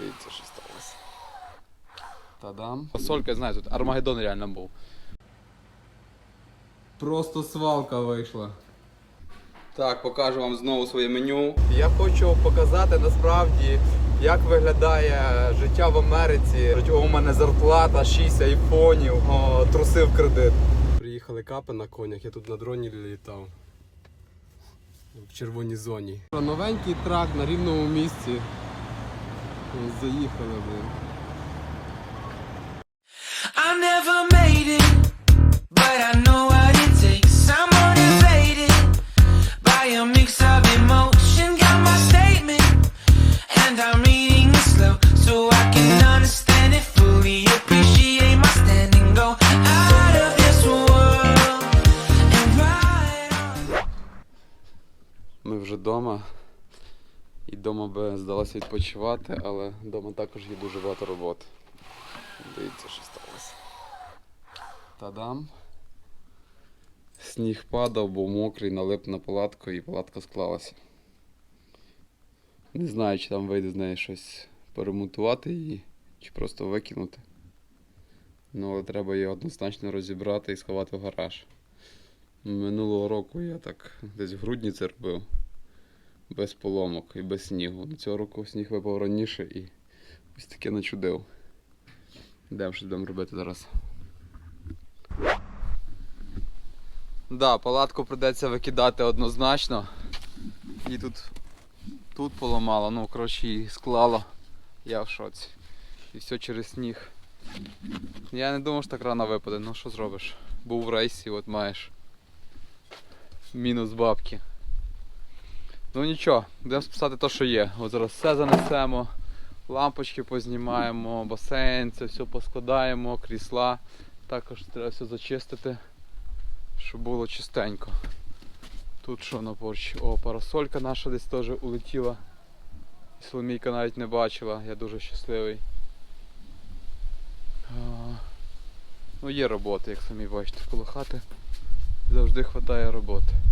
Дивіться, що сталося. Та-дам. Солька, знаю, тут Армагеддон реально був. Просто свалка вийшла. Так, покажу вам знову своє меню. Я хочу показати насправді, як виглядає життя в Америці. У мене зарплата, 6 айфонів, о, труси в кредит. Приїхали капи на конях, я тут на дроні літав. В червоній зоні. Новенький трак на рівному місці. Заїхали, блин. I never made it, but I know what it takes. I'm motivated by a mix of emotion. Got my statement, and I'm reading it slow so I can understand it fully. Appreciate my standing, go out of this world and ride on. Ми вже вдома. І вдома би здалося відпочивати, але вдома також є дуже багато роботи. Дивіться, що сталося. Та-дам. Сніг падав, був мокрий, налип на палатку і палатка склалася. Не знаю, чи там вийде з неї щось перемонтувати її, чи просто викинути. Ну, але треба її однозначно розібрати і сховати в гараж. Минулого року я так десь в грудні це робив. Без поломок і без снігу. Цього року сніг випав раніше і ось таке начудив. Йдемо щось будемо робити зараз. Да, палатку придеться викидати однозначно. І тут, тут поламало, ну коротше її склало. Я в шоці. І все через сніг. Я не думав, що так рано випаде, ну що зробиш? Був в рейсі, от маєш. Мінус бабки. Ну нічого, будемо списати те, що є. От зараз все занесемо, лампочки познімаємо, басейн, це все поскладаємо, крісла. Також треба все зачистити, щоб було чистенько. Тут що на порчі? О, парасолька наша десь теж улетіла. І Соломійка навіть не бачила, я дуже щасливий. Ну є робота, як самі бачите, коло хати завжди вистачає роботи.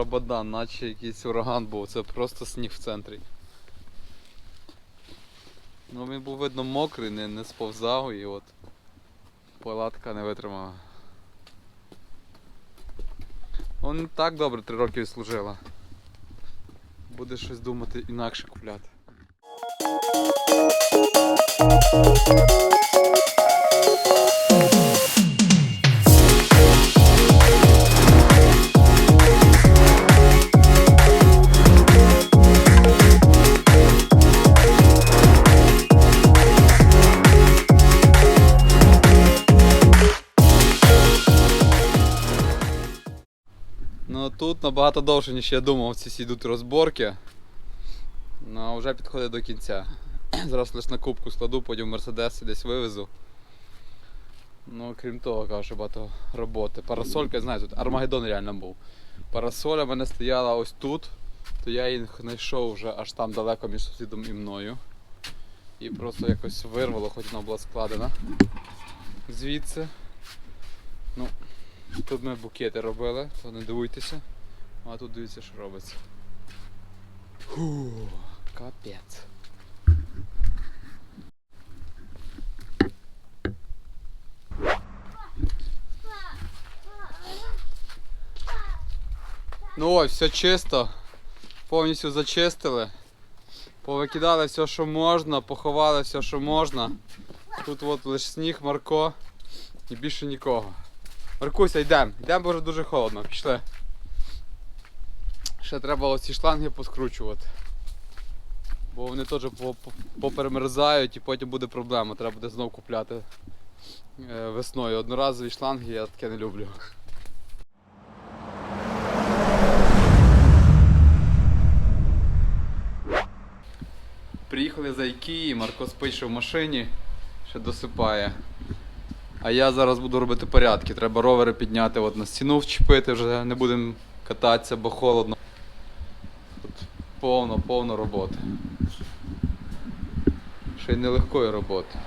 Драбадан, наче якийсь ураган був, це просто сніг в центрі. Ну він був видно мокрий, не, не сповзав і от палатка не витримала. Не так добре три роки служила. Буде щось думати інакше купляти. Ну тут набагато довше, ніж я думав, ці всі розборки. Ну вже підходить до кінця. Зараз лише на кубку складу, потім в Мерседес десь вивезу. Ну, крім того, кажу, багато роботи. Парасолька, знаєте, тут Армагеддон реально був. Парасоля в мене стояла ось тут, то я її знайшов вже аж там далеко між сусідом і мною. І просто якось вирвало, хоч вона була складена. Звідси. Ну, Тут ми букети робили, то не дивуйтеся. А тут дивіться, що робиться. Фу, капець. Ну ось, все чисто. Повністю зачистили. Повикидали все, що можна, поховали все, що можна. Тут от лише сніг, Марко і більше нікого. Маркуся, йдемо. Йдемо, бо вже дуже холодно. Пішли. Ще треба оці шланги поскручувати. Бо вони теж по- по- поперемерзають і потім буде проблема. Треба буде знову купляти е, весною. Одноразові шланги я таке не люблю. Приїхали за Ікії, Марко спить в машині, ще досипає. А я зараз буду робити порядки. Треба ровери підняти, от на стіну вчепити, вже не будемо кататися, бо холодно. Тут повно, повно роботи. Ще й нелегкої роботи.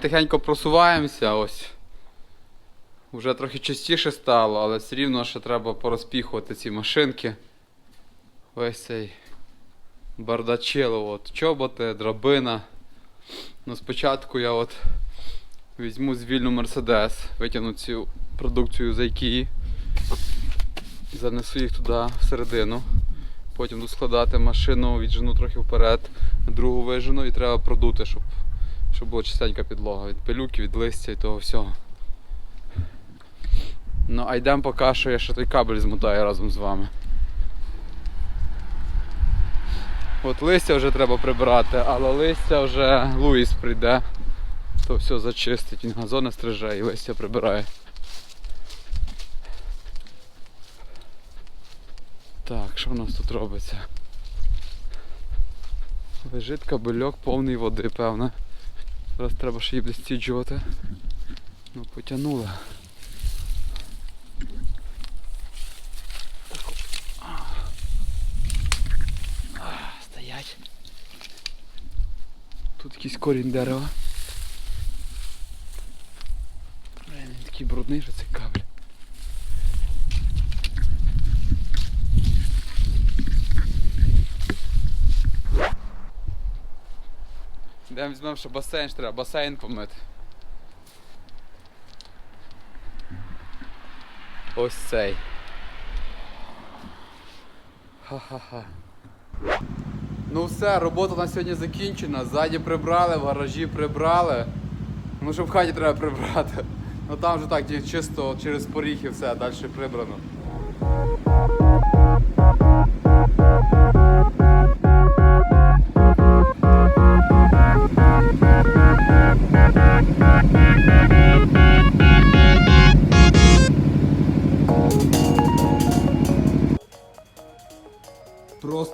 Тихенько просуваємося, ось. Уже трохи частіше стало, але все рівно ще треба порозпіхувати ці машинки. Ось цей бардачило, от чоботи, драбина. Ну, спочатку я от візьму звільну Мерседес, витягну цю продукцію з IKEA, занесу їх туди всередину. Потім буду складати машину, віджену трохи вперед, другу вижену і треба продути, щоб щоб була чистенька підлога від пилюки, від листя і того всього. Ну, а йдемо поки що я ще той кабель змотаю разом з вами. От листя вже треба прибирати, але листя вже Луїс прийде, то все зачистить, він газони стриже і листя прибирає. Так, що в нас тут робиться? Лежить кабельок повний води, певно. Зараз треба ще її досліджувати. Ну, потягнула. Стоять. Тут якийсь корінь дерева. Він такий брудний, що цей візьмемо, що басейн ж треба, басейн помити. Ось цей. Ха-ха-ха. Ну все, робота на сьогодні закінчена. Ззаді прибрали, в гаражі прибрали. Ну що в хаті треба прибрати. Ну там вже так чисто через поріг і все, далі прибрано.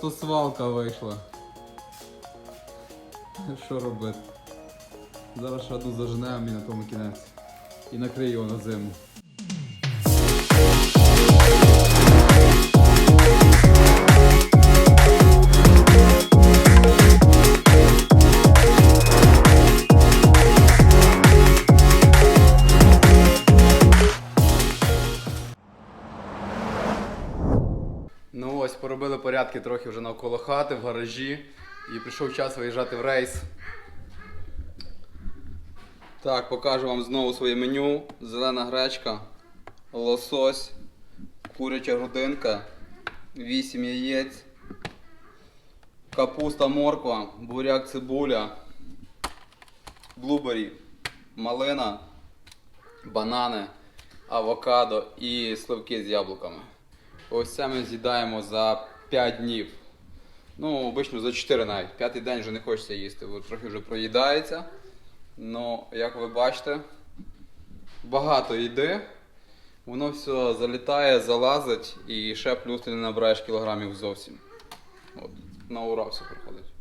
Просто свалка вийшла. Що робити? Зараз одну заженемо і на тому кінець. І накрию його на зиму. Поробили порядки трохи вже навколо хати, в гаражі. І прийшов час виїжджати в рейс. Так, покажу вам знову своє меню. Зелена гречка, лосось, куряча грудинка, 8 яєць, капуста, морква, буряк, цибуля, блубері, малина, банани, авокадо і сливки з яблуками. Ось це ми з'їдаємо за 5 днів. Ну, обично за 4 навіть. П'ятий день вже не хочеться їсти, бо трохи вже проїдається. Ну, як ви бачите, багато їди. Воно все залітає, залазить і ще плюс ти не набираєш кілограмів зовсім. От, на ура все приходить.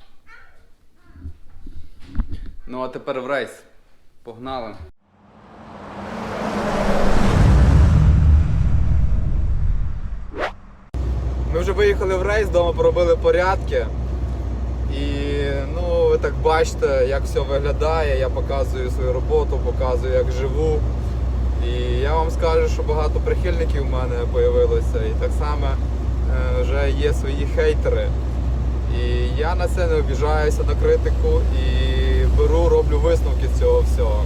Ну а тепер в рейс. Погнали. Вже виїхали в рейс, вдома поробили порядки. І ну, ви так бачите, як все виглядає. Я показую свою роботу, показую, як живу. І я вам скажу, що багато прихильників у мене з'явилося. І так само е, вже є свої хейтери. І я на це не обіжаюся на критику і беру, роблю висновки цього всього.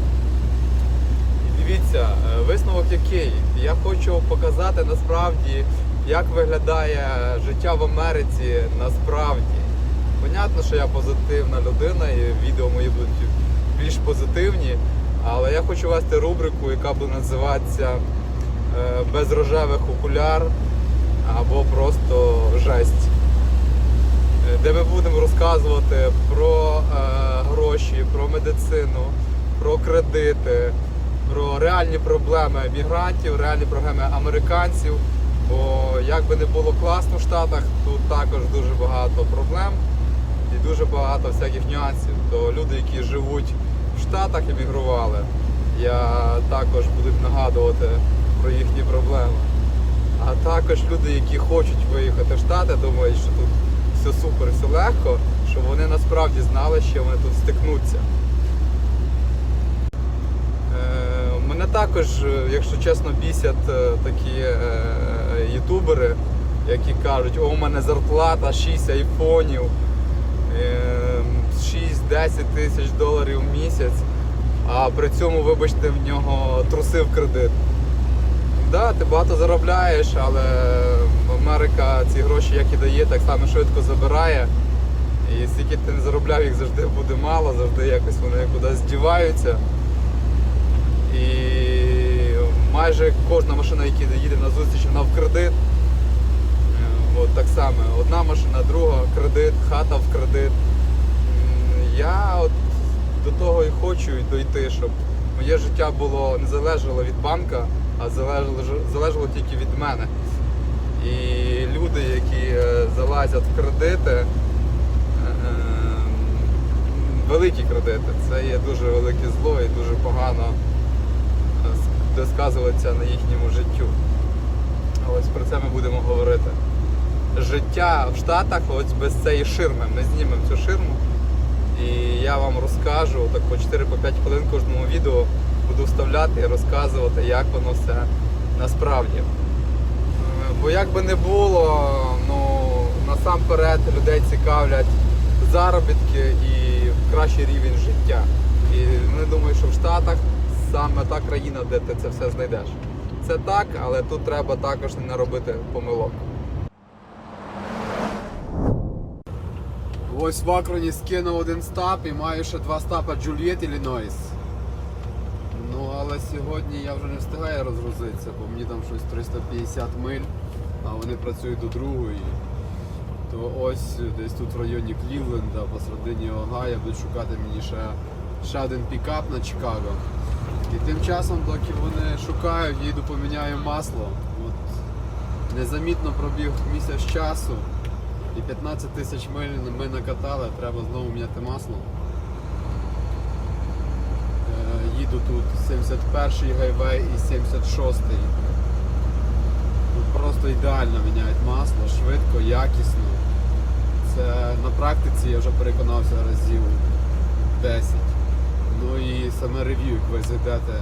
І дивіться, е, висновок який? Я хочу показати насправді, як виглядає життя в Америці насправді. Понятно, що я позитивна людина і відео мої будуть більш позитивні, але я хочу вести рубрику, яка буде називатися е, Без рожевих окуляр або просто жесть. Е, Де ми будемо розказувати про е, гроші, про медицину, про кредити, про реальні проблеми мігрантів, реальні проблеми американців. Бо як би не було класно в Штатах, тут також дуже багато проблем і дуже багато всяких нюансів. То люди, які живуть в Штатах, емігрували, я також буду нагадувати про їхні проблеми. А також люди, які хочуть виїхати в Штати, думають, що тут все супер, все легко, щоб вони насправді знали, що вони тут стикнуться. Е, Мене також, якщо чесно, бісять е, такі е, ютубери, які кажуть, о, у мене зарплата 6 айфонів, е, 6-10 тисяч доларів в місяць, а при цьому, вибачте, в нього труси в кредит. Так, ти багато заробляєш, але Америка ці гроші як і дає, так само швидко забирає. І скільки ти не заробляв, їх завжди буде мало, завжди якось вони кудись здіваються. Майже кожна машина, яка їде на зустріч, вона в кредит. Е, От так само. Одна машина, друга кредит, хата в кредит. Я от до того і хочу дойти, щоб моє життя було не залежало від банка, а залежало, залежало тільки від мене. І люди, які е, залазять в кредити, е, е, великі кредити, це є дуже велике зло і дуже погано е, с- де сказується на їхньому життю. Ось про це ми будемо говорити. Життя в Штатах ось без цієї ширми. Ми знімемо цю ширму і я вам розкажу так по 4-5 хвилин кожному відео буду вставляти і розказувати, як воно все насправді. Бо як би не було, ну насамперед людей цікавлять заробітки і кращий рівень життя. І вони думають, що в Штатах саме та країна, де ти це все знайдеш. Це так, але тут треба також не робити помилок. Ось в Акроні скинув один стап і маю ще два стапа Джульєт Іллінойс. Ну, але сьогодні я вже не встигаю розгрузитися, бо мені там щось 350 миль, а вони працюють до другої. То ось десь тут в районі Клівленда, посередині Огайо, будуть шукати мені ще, ще один пікап на Чикаго. І тим часом, доки вони шукають, я йду поміняю масло. От незамітно пробіг місяць часу. І 15 тисяч миль ми накатали, треба знову міняти масло. Е, Їду тут 71-й гайвей і 76-й. Тут просто ідеально міняють масло, швидко, якісно. Це на практиці я вже переконався разів 10. Ну і саме рев'ю, як ви зайдете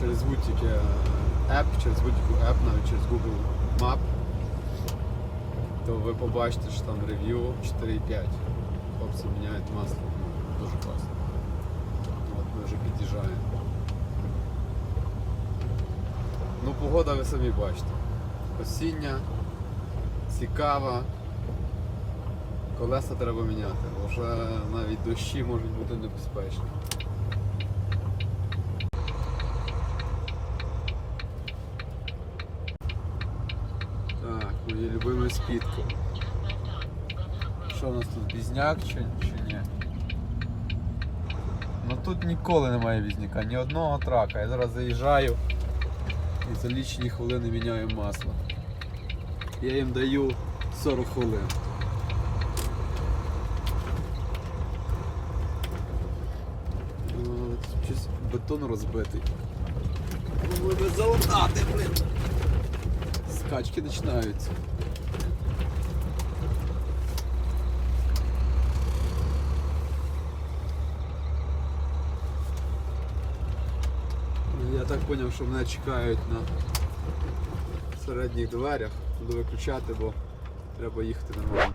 через будь-яке app, через будь-яку app, навіть через Google Map, то ви побачите, що там рев'ю 4,5. Хлопці міняють масло. Дуже класно. От ми вже під'їжджаємо. Ну, погода ви самі бачите. Осіння, цікава. Колеса треба міняти, бо вже навіть дощі можуть бути небезпечні. Так, мої любимі. Що у нас тут, бізняк чи, чи ні? Ну тут ніколи немає візняка, ні одного трака. Я зараз заїжджаю і за лічені хвилини міняю масло. Я їм даю 40 хвилин. Бетон розбитий. Би залатати, блин. Скачки починаються. Я так зрозумів, що мене чекають на середніх дверях. Буду виключати, бо треба їхати нормально.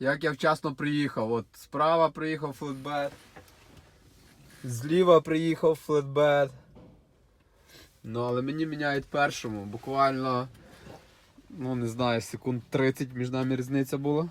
Як я вчасно приїхав, от справа приїхав флетбет, зліва приїхав флетбет. Ну, але мені міняють першому. Буквально, ну не знаю, секунд 30 між нами різниця була.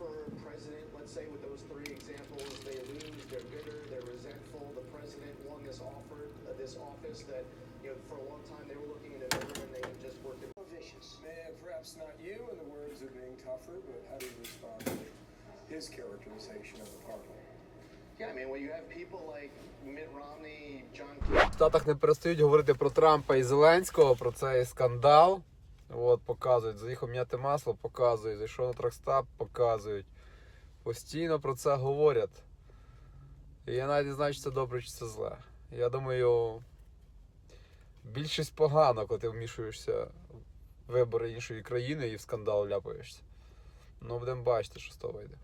for president. Let's say with those three examples, they lose. They're bitter. They're resentful. The president won this offer, uh, this office that you know for a long time they were looking at it and they just worked it. Vicious. Man, perhaps not you in the words of being tougher, but how do you respond to his characterization of the party? Yeah, I mean, when you have people like Mitt Romney, John Kerry. В Штатах не перестають говорити про Трампа і Зеленського, про цей скандал. От, показують, заїхав міняти масло, показують, зайшов на тракстап, показують. Постійно про це говорять. І я навіть не знаю, чи це добре, чи це зле. Я думаю, більшість погано, коли ти вмішуєшся в вибори іншої країни і в скандал ляпаєшся. Ну, будемо бачити, що з того вийде.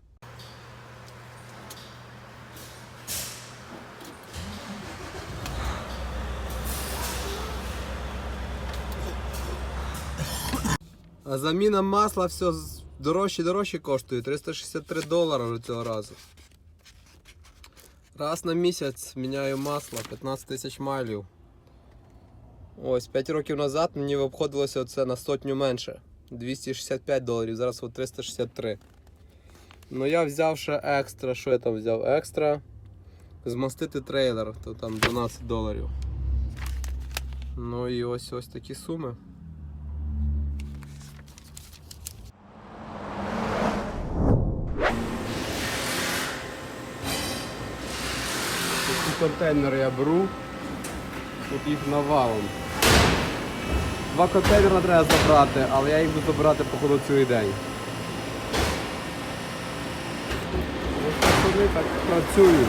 А заміна масла все дорожче дорожче коштує. 363 долари вже цього разу. Раз на місяць міняю масло, 15 тисяч майлів. Ось, 5 років назад мені обходилося це на сотню менше. 265 доларів, зараз от 363. Ну я взяв ще екстра. Що я там взяв? Екстра. Змастити трейлер, то там 12 доларів. Ну і ось ось такі суми. Контейнери я беру. Тут їх навалом. Два контейнери треба забрати, але я їх буду забирати походу цілий день. Ось так вони так працюють.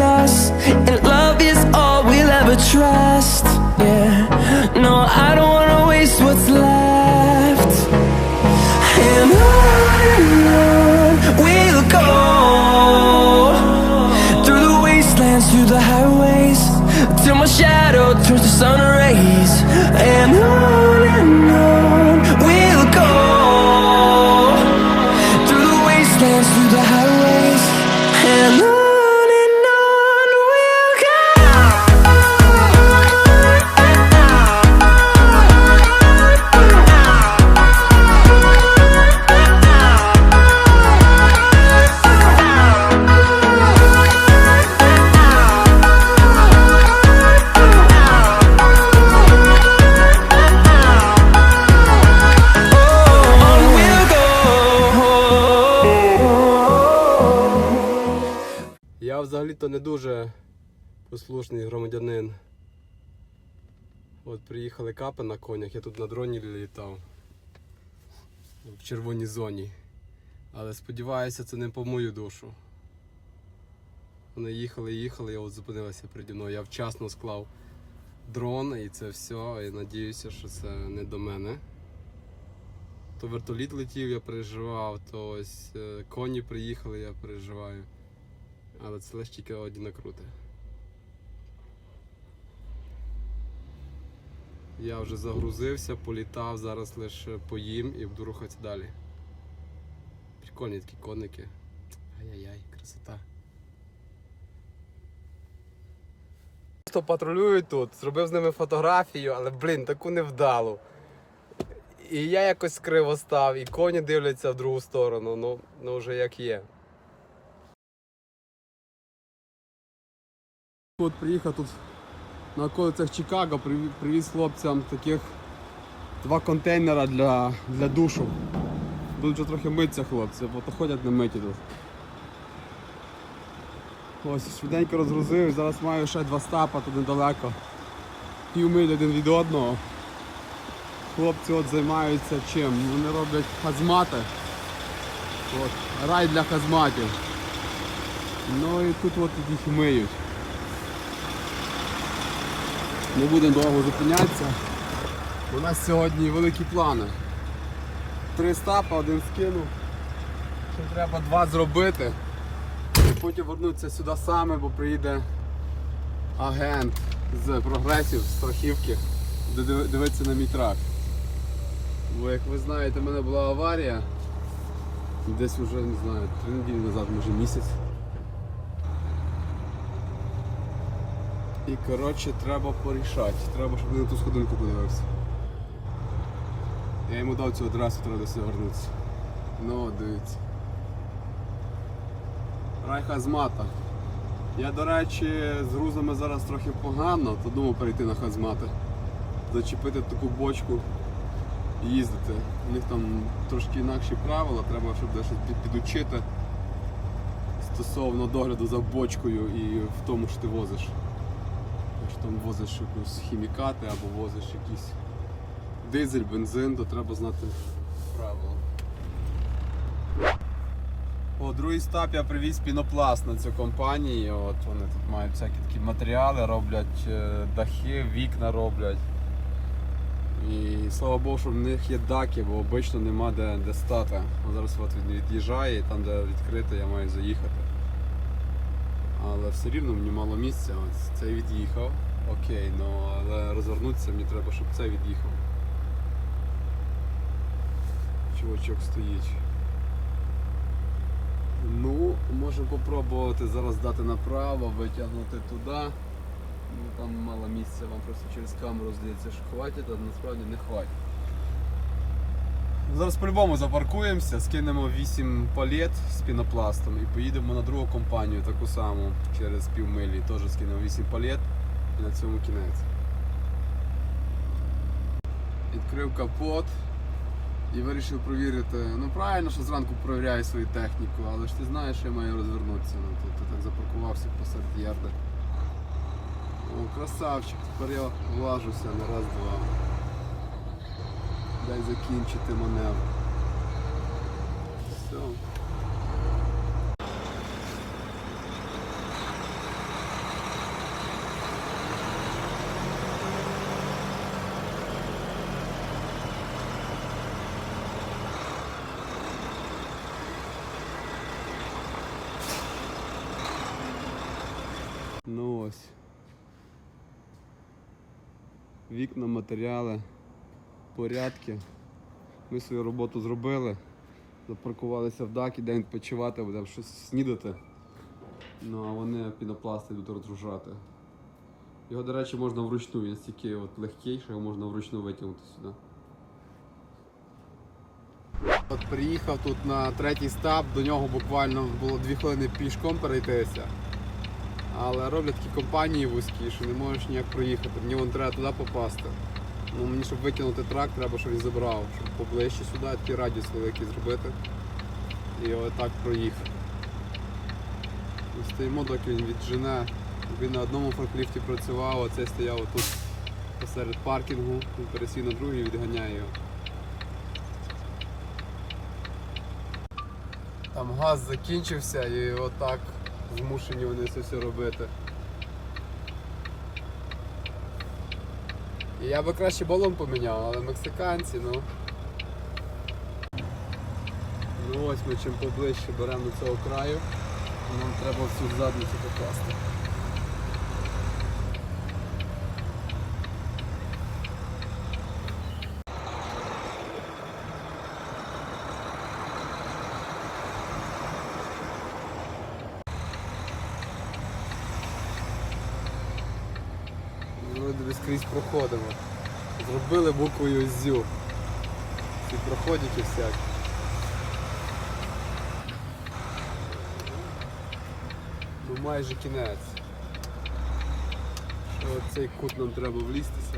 От капи на конях, я тут на дроні літав. В червоній зоні. Але сподіваюся, це не по мою душу. Вони їхали, їхали, і от зупинилися переді мною. Я вчасно склав дрон і це все. І надіюся, що це не до мене. То вертоліт летів, я переживав, то ось е, коні приїхали, я переживаю. Але це лише тільки одні накрути. Я вже загрузився, політав, зараз лише поїм і буду рухатися далі. Прикольні такі коники. Ай-яй-яй, красота. Просто патрулюють тут, зробив з ними фотографію, але блін, таку невдалу. І я якось криво став, і коні дивляться в другу сторону, ну, ну вже як є. От приїхав тут на околицях Чикаго, привіз хлопцям таких два контейнера для, для душу. Будуть вже трохи митися хлопці, бо то ходять не миті тут. Ось, швиденько розгрузив, зараз маю ще два стапа тут недалеко. Півмилі один від одного. Хлопці от займаються чим? Вони роблять хазмати. От, рай для хазматів. Ну і тут от їх миють. Не будемо довго зупинятися. У нас сьогодні великі плани. Три стапа, один скинув. Ще треба два зробити. І потім вернутися сюди саме, бо приїде агент з прогресів, з страхівки, дивитися на мій трак. Бо як ви знаєте, в мене була аварія. Десь вже не знаю, три неділі назад, може місяць. І коротше треба порішати. Треба, щоб він на ту сходинку подивився. Я йому дав цю адресу, треба десь вернутися. Ну, дивіться. Райхазмата. Я, до речі, з грузами зараз трохи погано, то думав перейти на хазмати. Зачепити таку бочку і їздити. У них там трошки інакші правила, треба, щоб дещо підучити стосовно догляду за бочкою і в тому, що ти возиш. Якщо там возиш якусь хімікати або возиш якийсь дизель, бензин, то треба знати правила. О, другий стап я привіз пінопласт на цю компанію. От вони тут мають всякі такі матеріали, роблять е, дахи, вікна роблять. І слава Богу, що в них є даки, бо обично нема де, де стати. Зараз от він від'їжджає і там, де відкрите, я маю заїхати. Все рівно мені мало місця. Ось цей від'їхав. Окей, ну але розвернутися мені треба, щоб цей від'їхав. Чувачок стоїть. Ну, можемо попробувати зараз дати направо, витягнути туди. Ну, там мало місця, вам просто через камеру здається, що хватить, а насправді не хватить. Зараз по-любому запаркуємося, скинемо 8 палет з пінопластом і поїдемо на другу компанію, таку саму через півмилі. Теж скинемо 8 палет і на цьому кінець. Відкрив капот і вирішив провірити. Ну правильно, що зранку провіряю свою техніку, але ж ти знаєш, що я маю розвернутися. Ну, тут ти так запаркувався посеред ярда. О, красавчик, тепер я влажуся на раз-два. Дай закінчити маневр. Все. Ну ось. Вікна, матеріали, порядки. Ми свою роботу зробили. Запаркувалися в дакі, день відпочивати, будемо щось снідати. Ну а вони пінопласти будуть розгружати. Його, до речі, можна вручну, він стільки от легкий, що його можна вручну витягнути сюди. От приїхав тут на третій стап, до нього буквально було дві хвилини пішком перейтися. Але роблять такі компанії вузькі, що не можеш ніяк проїхати. Мені вон треба туди попасти. Ну, мені, щоб викинути трак, треба, щоб він забрав, щоб поближче сюди такий радіус великий зробити. І отак проїхати. Стоїмо, доки він віджене. Він на одному форкліфті працював, а цей стояв отут посеред паркінгу, він пересів на другий і відганяє його. Там газ закінчився і отак змушені вони це все робити. Я би краще балон поміняв, але мексиканці, ну. Ну ось ми чим поближче беремо до цього краю, нам треба всю задницю покласти. Ми десь скрізь проходимо. Зробили буквою ЗЮ. Ці проходики всякі. Ну майже кінець. Що в цей кут нам треба влізтися.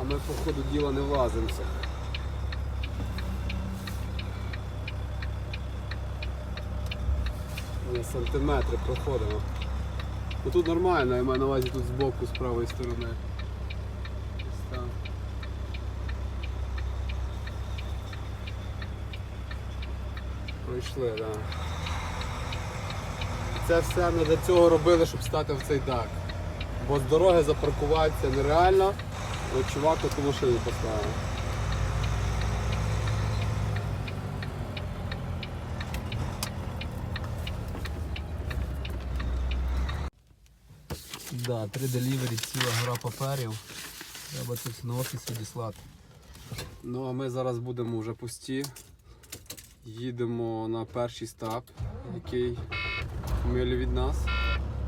А ми по ходу діла не влазимося. Ні, сантиметри проходимо. Ну тут нормально, я маю на увазі тут збоку, з правої сторони. Пройшли, так. Да. Це все ми для цього робили, щоб стати в цей дак. Бо з дороги запаркуватися нереально, от чувак таку машину поставив. Да, три делівері, ціла гора паперів. Треба тут на офіс відіслати. Ну а ми зараз будемо вже пусті. Їдемо на перший стап, який милі від нас.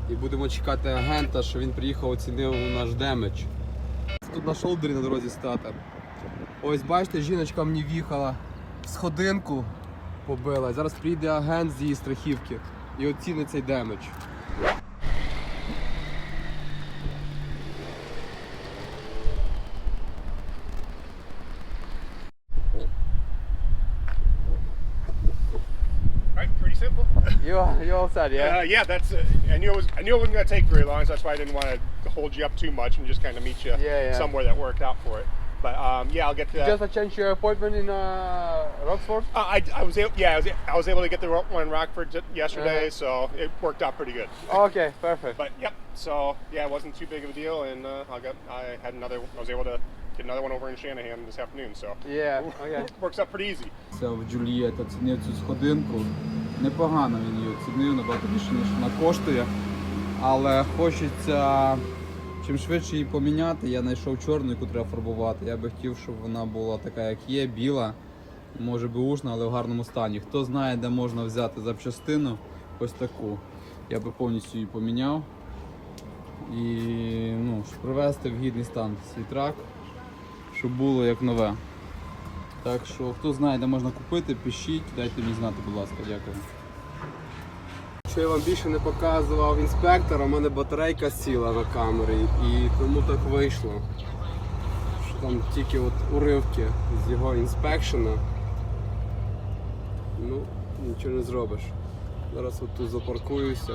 І будемо чекати агента, що він приїхав, оцінив наш демедж. Тут на шолдері на дорозі стати. Ось бачите, жіночка мені в'їхала в сходинку побила. Зараз прийде агент з її страхівки і оцінить цей демедж. pretty simple. You, you all said, Uh, yeah, that's. Uh, I knew it was. I knew it wasn't going to take very long, so that's why I didn't want to hold you up too much and just kind of meet you Yeah, yeah. somewhere that worked out for it. But um, yeah, I'll get to that. Just a change your appointment in uh, Roxford? Uh, I, I was able, yeah, I was, I was able to get the one in Rockford t- yesterday, Uh-huh. so it worked out pretty good. Okay, perfect. But yep, so yeah, it wasn't too big of a deal, and uh, I got, I had another, I was able to get another one over in Shanahan this afternoon, so Yeah, okay. works out pretty easy. Це в Джулієт оцінив цю сходинку. Непогано він її оцінив, набагато більше, ніж вона коштує. Але хочеться чим швидше її поміняти. Я знайшов чорну, яку треба фарбувати. Я би хотів, щоб вона була така, як є, біла, може би ушна, але в гарному стані. Хто знає, де можна взяти запчастину, ось таку. Я би повністю її поміняв. І ну, щоб привести в гідний стан свій трак, щоб було як нове. Так що, хто знає, де можна купити, пишіть, дайте мені знати, будь ласка, дякую. Що я вам більше не показував інспектора, у мене батарейка сіла на камері і тому так вийшло. Що там тільки от уривки з його інспекшена. Ну, нічого не зробиш. Зараз от тут запаркуюся.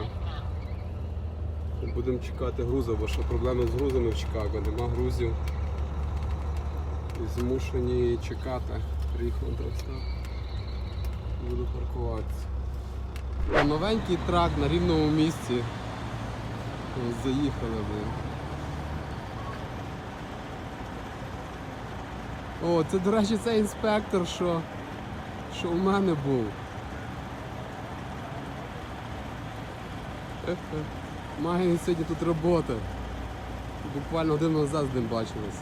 Будемо чекати груза, бо що проблеми з грузами в Чикаго, нема грузів. І змушені чекати. Приїхав на. Буду паркуватися. Новенький трак на рівному місці. Заїхали, блин. О, це, до речі, цей інспектор, що, що у мене був. Має сьогодні тут роботи. Буквально годину назад з ним бачились.